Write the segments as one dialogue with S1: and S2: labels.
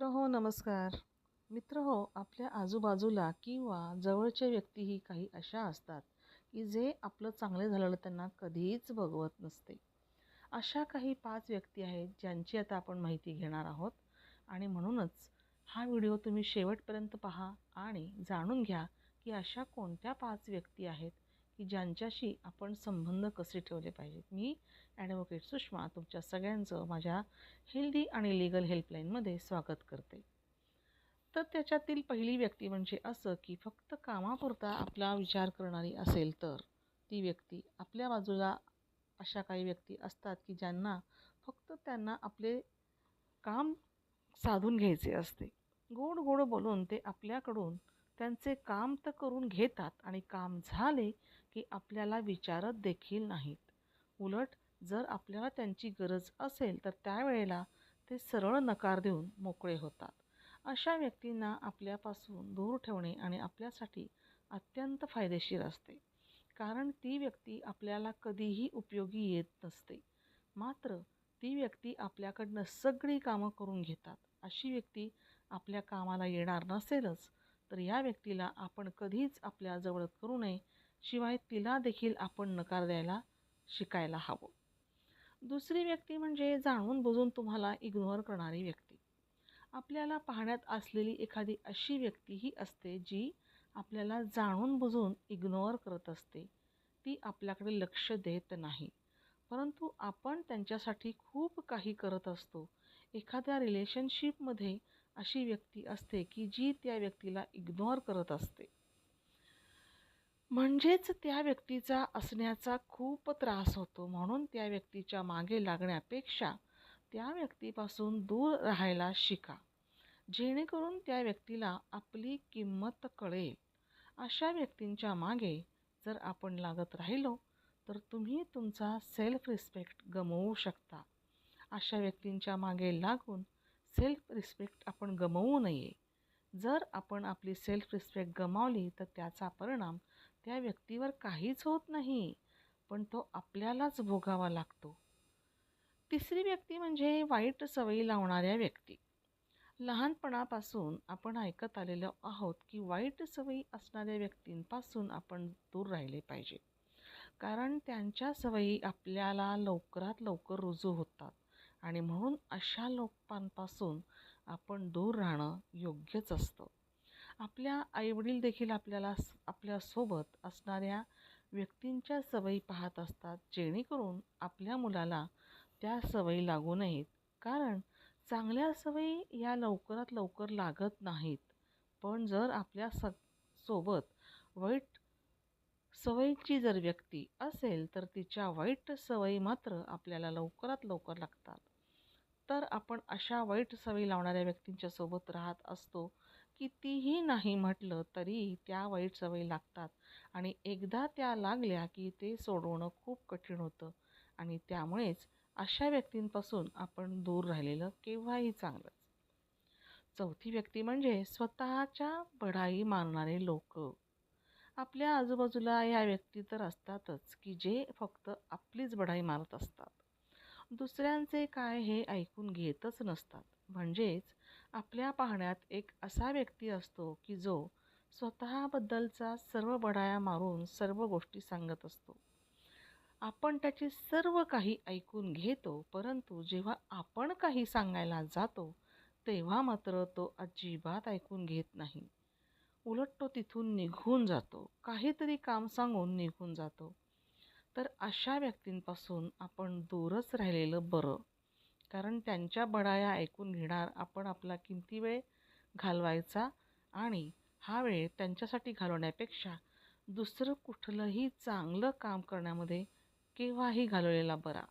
S1: मित्र हो नमस्कार. मित्र हो आपल्या आजूबाजूला किंवा जवळच्या व्यक्तीही काही अशा असतात की जे आपलं चांगले झालेलं त्यांना कधीच बघवत नसते. अशा काही पाच व्यक्ती आहेत ज्यांची आता आपण माहिती घेणार आहोत आणि म्हणूनच हा व्हिडिओ तुम्ही शेवटपर्यंत पहा आणि जाणून घ्या की अशा कोणत्या पाच व्यक्ती आहेत की ज्यांच्याशी आपण संबंध कसे ठेवले पाहिजेत. मी ॲडव्होकेट सुषमा तुमच्या सगळ्यांचं माझ्या हेल्दी आणि लिगल हेल्पलाईनमध्ये स्वागत करते. तर त्याच्यातील पहिली व्यक्ती म्हणजे असं की फक्त कामापुरता आपला विचार करणारी असेल तर ती व्यक्ती आपल्या बाजूला अशा काही व्यक्ती असतात की ज्यांना फक्त त्यांना आपले काम साधून घ्यायचे असते. गोड गोड बोलून ते आपल्याकडून त्यांचे काम तर करून घेतात आणि काम झाले की आपल्याला विचारत देखील नाहीत. उलट जर आपल्याला त्यांची गरज असेल तर त्यावेळेला ते सरळ नकार देऊन मोकळे होतात. अशा व्यक्तींना आपल्यापासून दूर ठेवणे आणि आपल्यासाठी अत्यंत फायदेशीर असते. कारण ती व्यक्ती आपल्याला कधीही उपयोगी येत नसते. मात्र ती व्यक्ती आपल्याकडनं सगळी कामं करून घेतात. अशी व्यक्ती आपल्या कामाला येणार नसेलच तर या व्यक्तीला आपण कधीच आपल्याजवळ करू नये शिवाय तिला देखील आपण नकार द्यायला शिकायला हवं. दुसरी व्यक्ती म्हणजे जाणून बुजून तुम्हाला इग्नोर करणारी व्यक्ती. आपल्याला पाहण्यात असलेली एखादी अशी व्यक्तीही असते जी आपल्याला जाणून बुजून इग्नोर करत असते. ती आपल्याकडे लक्ष देत नाही. परंतु आपण त्यांच्यासाठी खूप काही करत असतो. एखाद्या रिलेशनशिपमध्ये अशी व्यक्ती असते की जी त्या व्यक्तीला इग्नोर करत असते. म्हणजेच त्या व्यक्तीचा असण्याचा खूप त्रास होतो. म्हणून त्या व्यक्तीच्या मागे लागण्यापेक्षा त्या व्यक्तीपासून दूर राहायला शिका. जेणेकरून त्या व्यक्तीला आपली किंमत कळेल. अशा व्यक्तींच्या मागे जर आपण लागत राहिलो तर तुम्ही तुमचा सेल्फ रिस्पेक्ट गमवू शकता. अशा व्यक्तींच्या मागे लागून सेल्फ रिस्पेक्ट आपण गमवू नये. जर आपण आपली सेल्फ रिस्पेक्ट गमावली तर त्याचा परिणाम त्या व्यक्तीवर काहीच होत नाही पण तो आपल्यालाच भोगावा लागतो. तिसरी व्यक्ती म्हणजे वाईट सवयी लावणाऱ्या व्यक्ती. लहानपणापासून आपण ऐकत आलेलो आहोत की वाईट सवयी असणाऱ्या व्यक्तींपासून आपण दूर राहिले पाहिजे. कारण त्यांच्या सवयी आपल्याला लवकरात लवकर रुजू होतात आणि म्हणून अशा लोकांपासून आपण दूर राहणं योग्यच असतं. आपल्या आईवडील देखील आपल्याला आपल्यासोबत असणाऱ्या व्यक्तींच्या सवयी पाहत असतात जेणेकरून आपल्या मुलाला त्या सवयी लागू नयेत. कारण चांगल्या सवयी या लवकरात लवकर लागत नाहीत. पण जर आपल्या स सोबत वाईट सवयीची जर व्यक्ती असेल तर तिच्या वाईट सवयी मात्र आपल्याला लवकरात लवकर लागतात. तर आपण अशा वाईट सवयी लावणाऱ्या व्यक्तींच्या सोबत राहत असतो कितीही नाही म्हटलं तरी त्या वाईट सवयी लागतात आणि एकदा त्या लागल्या की ते सोडवणं खूप कठीण होतं. आणि त्यामुळेच अशा व्यक्तींपासून आपण दूर राहिलेलं केव्हाही चांगलंच. चौथी व्यक्ती म्हणजे स्वतःच्या बढाई मानणारे लोक. आपल्या आजूबाजूला या व्यक्ती तर असतातच की जे फक्त आपलीच बढाई मारत असतात. दुसऱ्यांचे काय हे ऐकून घेतच नसतात. म्हणजेच आपल्या पाहण्यात एक असा व्यक्ती असतो की जो स्वतःबद्दलचा सर्व बढाया मारून सर्व गोष्टी सांगत असतो. आपण त्याची सर्व काही ऐकून घेतो परंतु जेव्हा आपण काही सांगायला जातो तेव्हा मात्र तो अजिबात ऐकून घेत नाही. उलट तो तिथून निघून जातो काहीतरी काम सांगून निघून जातो. तर अशा व्यक्तींपासून आपण दूरच राहिलेलं बरं. कारण त्यांच्या बडाया ऐकून घेणार आपण आपला किमती वेळ घालवायचा आणि हा वेळ त्यांच्यासाठी घालवण्यापेक्षा दुसरं कुठलंही चांगलं काम करण्यामध्ये केव्हाही घालवलेला बरा.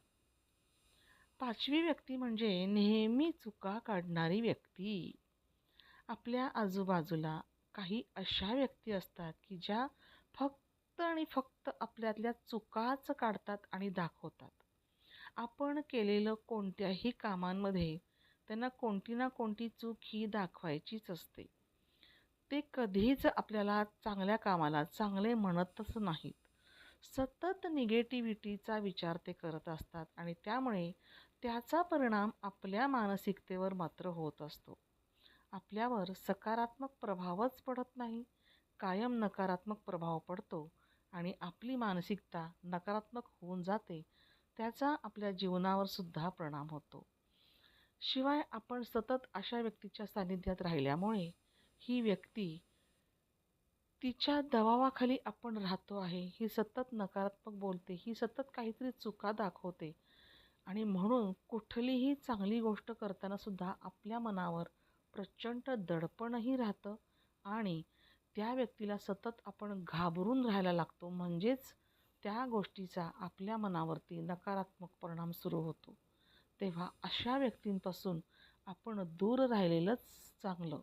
S1: पाचवी व्यक्ती म्हणजे नेहमी चुका काढणारी व्यक्ती. आपल्या आजूबाजूला काही अशा व्यक्ती असतात की ज्या फक्त आणि फक्त आपल्यातल्या चुकाच काढतात आणि दाखवतात. आपण केलेलं कोणत्याही कामांमध्ये त्यांना कोणती ना कोणती चूक ही दाखवायचीच असते. ते कधीच आपल्याला चांगल्या कामाला चांगले म्हणतच नाहीत. सतत निगेटिव्हिटीचा विचार ते करत असतात आणि त्यामुळे त्याचा परिणाम आपल्या मानसिकतेवर मात्र होत असतो. आपल्यावर सकारात्मक प्रभावच पडत नाही कायम नकारात्मक प्रभाव पडतो आणि आपली मानसिकता नकारात्मक होऊन जाते त्याचा आपल्या जीवनावर सुद्धा परिणाम होतो. शिवाय आपण सतत अशा व्यक्तीच्या सानिध्यात राहिल्यामुळे ही व्यक्ती तिच्या दबावाखाली आपण राहतो आहे ही सतत नकारात्मक बोलते ही सतत काहीतरी चुका दाखवते आणि म्हणून कुठलीही चांगली गोष्ट करताना सुद्धा आपल्या मनावर प्रचंड दडपणही राहतं आणि त्या व्यक्तीला सतत आपण घाबरून राहायला लागतो. म्हणजेच त्या गोष्टीचा आपल्या मनावरती नकारात्मक परिणाम सुरू होतो. तेव्हा अशा व्यक्तींपासून आपण दूर राहिलेलंच चांगलं.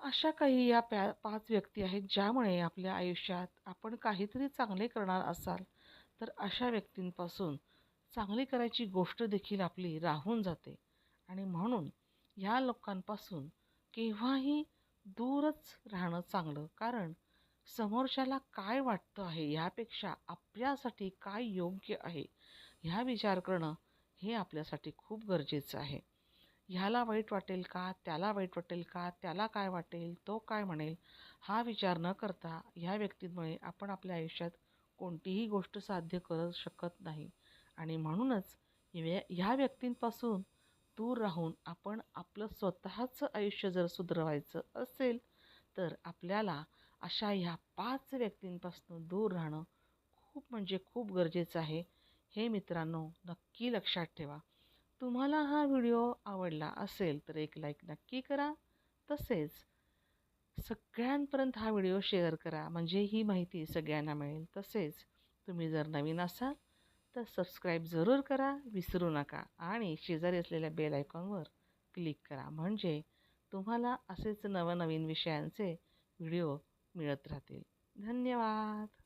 S1: अशा काही या प्या पाच व्यक्ती आहेत ज्यामुळे आपल्या आयुष्यात आपण काहीतरी चांगले करणार असाल तर अशा व्यक्तींपासून चांगली करायची गोष्ट देखील आपली राहून जाते. आणि म्हणून ह्या लोकांपासून केव्हाही दूरच राहणं चांगलं कारण समोरच्याला काय वाटतं आहे ह्यापेक्षा आपल्यासाठी काय योग्य आहे ह्या विचार करणं हे आपल्यासाठी खूप गरजेचं आहे. ह्याला वाईट वाटेल का? त्याला वाईट वाटेल का? त्याला काय वाटेल? तो काय म्हणेल? हा विचार न करता ह्या व्यक्तींमुळे आपण आपल्या आयुष्यात कोणतीही गोष्ट साध्य करू शकत नाही. आणि म्हणूनच ह्या व्यक्तींपासून दूर राहून आपण आपलं स्वतःचं आयुष्य जर सुधरवायचं असेल तर आपल्याला अशा ह्या पाच व्यक्तींपासून दूर राहणं खूप म्हणजे खूप गरजेचं आहे. हे मित्रांनो नक्की लक्षात ठेवा. तुम्हाला हा व्हिडिओ आवडला असेल तर एक लाईक नक्की करा. तसेच सगळ्यांपर्यंत हा व्हिडिओ शेअर करा म्हणजे ही माहिती सगळ्यांना मिळेल. तसेच तुम्ही जर नवीन असाल तर सबस्क्राईब जरूर करा विसरू नका आणि शेजारी असलेल्या बेल आयकॉनवर क्लिक करा. म्हणजे तुम्हाला असेच नवनवीन विषयांचे व्हिडिओ मिळत राहतील. धन्यवाद.